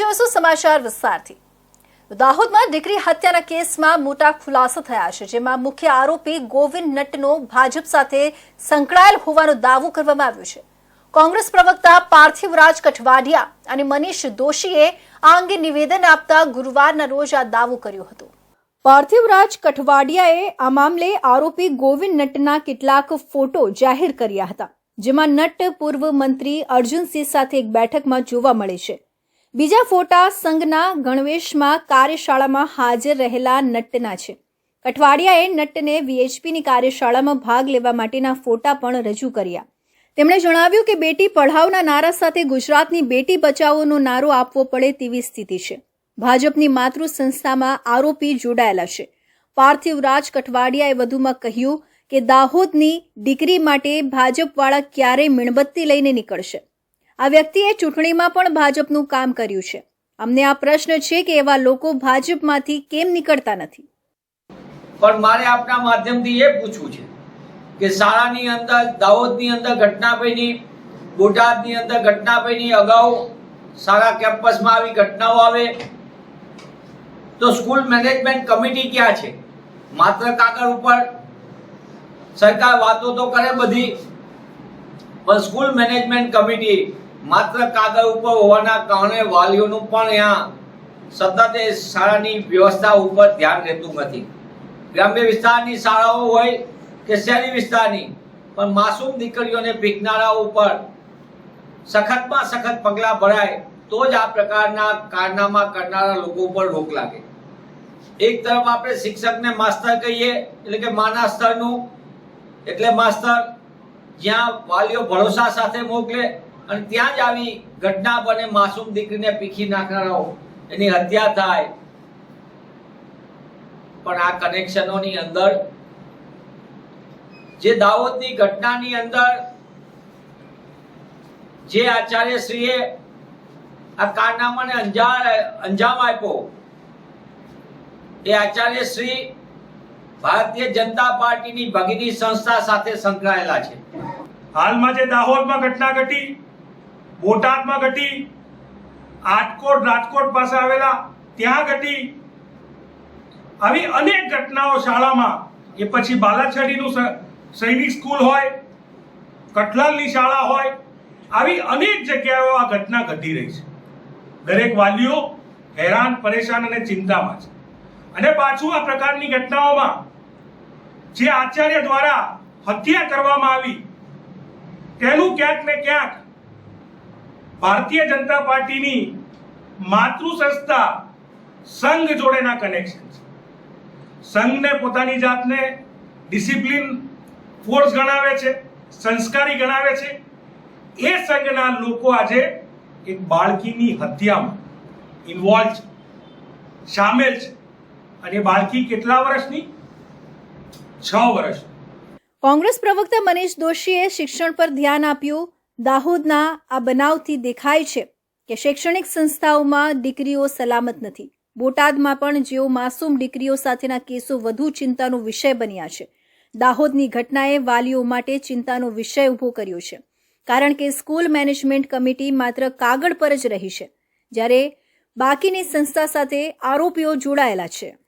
જોઈશું સમાચાર વિસ્તારથી. દાહોદમાં દીકરી હત્યાના કેસમાં મોટા ખુલાસા થયા છે, જેમાં મુખ્ય આરોપી ગોવિંદ નટનો ભાજપ સાથે સંકળાયેલ હોવાનો દાવો કરવામાં આવ્યો છે. કોંગ્રેસ પ્રવક્તા પાર્થિવરાજ કઠવાડિયા અને મનીષ દોશીએ આ અંગે નિવેદન આપતા ગુરુવારના રોજ આ દાવો કર્યો હતો. પાર્થિવરાજ કઠવાડિયાએ આ મામલે આરોપી ગોવિંદ નટના કેટલાક ફોટો જાહેર કર્યા હતા, જેમાં નટ પૂર્વ મંત્રી અર્જુનસિંહ સાથે એક બેઠકમાં જોવા મળે છે. બીજા ફોટા સંઘના ગણવેશમાં કાર્યશાળામાં હાજર રહેલા નટના છે. કઠવાડિયાએ નટને વીએચપીની કાર્યશાળામાં ભાગ લેવા માટેના ફોટા પણ રજૂ કર્યા. તેમણે જણાવ્યું કે બેટી પઢાવના નારા સાથે ગુજરાતની બેટી બચાવોનો નારો આપવો પડે તેવી સ્થિતિ છે. ભાજપની માતૃ સંસ્થામાં આરોપી જોડાયેલા છે. પાર્થિવ રાજ કઠવાડિયાએ વધુમાં કહ્યું કે દાહોદની દીકરી માટે ભાજપવાળા ક્યારે મીણબત્તી લઈને નીકળશે. આ વ્યક્તિએ ચૂંટણીમાં પણ ભાજપનું કામ કર્યું છે. અમને આ પ્રશ્ન છે કે એવા લોકો ભાજપમાંથી કેમ નીકળતા નથી? પણ મારે આપના માધ્યમથી એ પૂછવું છે કે શાળાની અંદર, દાહોદની અંદર ઘટના બની, બોટાદની અંદર ઘટના બની, અગાઉ શાળા કેમ્પસમાં આવી ઘટનાઓ આવે, તો સ્કૂલ મેનેજમેન્ટ કમિટી ક્યાં છે? માત્ર કાગળ ઉપર સરકાર વાતો તો કરે બધી, પણ સ્કૂલ મેનેજમેન્ટ કમિટી માત્ર કાગળ ઉપર હોવાના કારણે વાલીઓનું પણ અહીંયા સતત એ શાળાની વ્યવસ્થા ઉપર ધ્યાન રહેતું નથી. ગ્રામ્ય વિસ્તારની શાળાઓ હોય કે શહેરી વિસ્તારની, પણ માસૂમ દીકરીઓને ભીખનારા ઉપર સખતમાં સખત પગલાં ભરાય તો જ આ પ્રકારના કારનામા કરનારા લોકો ઉપર રોક લાગે. એક તરફ આપણે શિક્ષકને માસ્તર કહીએ, એટલે કે માના સ્તરનું, એટલે માસ્તર જ્યાં વાલીઓ ભરોસા સાથે મોકલે અને ત્યાં જ આવી ઘટના બને, માસૂમ દીકરીને પીખી નાખનારાઓ. એની હત્યા થાય. પણ આ કનેક્શનોની અંદર જે દાહોદની ઘટનાની અંદર જે આચાર્યશ્રીએ આ કારનામાને અંજાર, અંજામ આપ્યો, એ આચાર્યશ્રી ભારતીય જનતા પાર્ટીની ભગીની સંસ્થા સાથે સંકળાયેલા છે. હાલમાં જે દાહોદમાં ઘટના ઘટી બોટાદમાં ઘટી, આજકોટ, રાજકોટ પાસે આવેલા, ત્યાં ઘટી. આવી અનેક ઘટનાઓ શાળામાં. એ પછી બાલાછડીનું સૈનિક સ્કૂલ હોય, કઠલાલની શાળા હોય, આવી અનેક જગ્યાઓ આ ઘટના ઘટી રહી છે. દરેક વાલીઓ હેરાન, પરેશાન અને ચિંતામાં છે. અને પાછું આ પ્રકારની ઘટનાઓમાં જે આચાર્ય દ્વારા હત્યા કરવામાં આવી, તેનું ક્યાંક ને ક્યાંક ભારતીય જનતા પાર્ટીની માતૃ સંસ્થા સંઘ જોડેના કનેક્શન છે. સંઘને પોતાની જાતને ડિસિપ્લિન ફોર્સ ગણાવે છે, સંસ્કારી ગણાવે છે. એ સંઘના લોકો આજે એક બાળકીની હત્યામાં ઇન્વોલ્વ છે, સામેલ છે. અને બાળકી કેટલા વર્ષની? છ વર્ષની કોંગ્રેસ પ્રવક્તા મનીષ દોશીએ શિક્ષણ પર ધ્યાન આપ્યું. દાહોદના આ બનાવથી દેખાય છે કે શૈક્ષણિક સંસ્થાઓમાં દીકરીઓ સલામત નથી. બોટાદમાં પણ જેઓ માસૂમ દીકરીઓ સાથેના કેસો વધુ ચિંતાનો વિષય બન્યા છે. દાહોદની ઘટનાએ વાલીઓ માટે ચિંતાનો વિષય ઊભો કર્યો છે. કારણ કે સ્કૂલ મેનેજમેન્ટ કમિટી માત્ર કાગળ પર જ રહી છે. જ્યારે બાકીની સંસ્થા સાથે આરોપીઓ જોડાયેલા છે.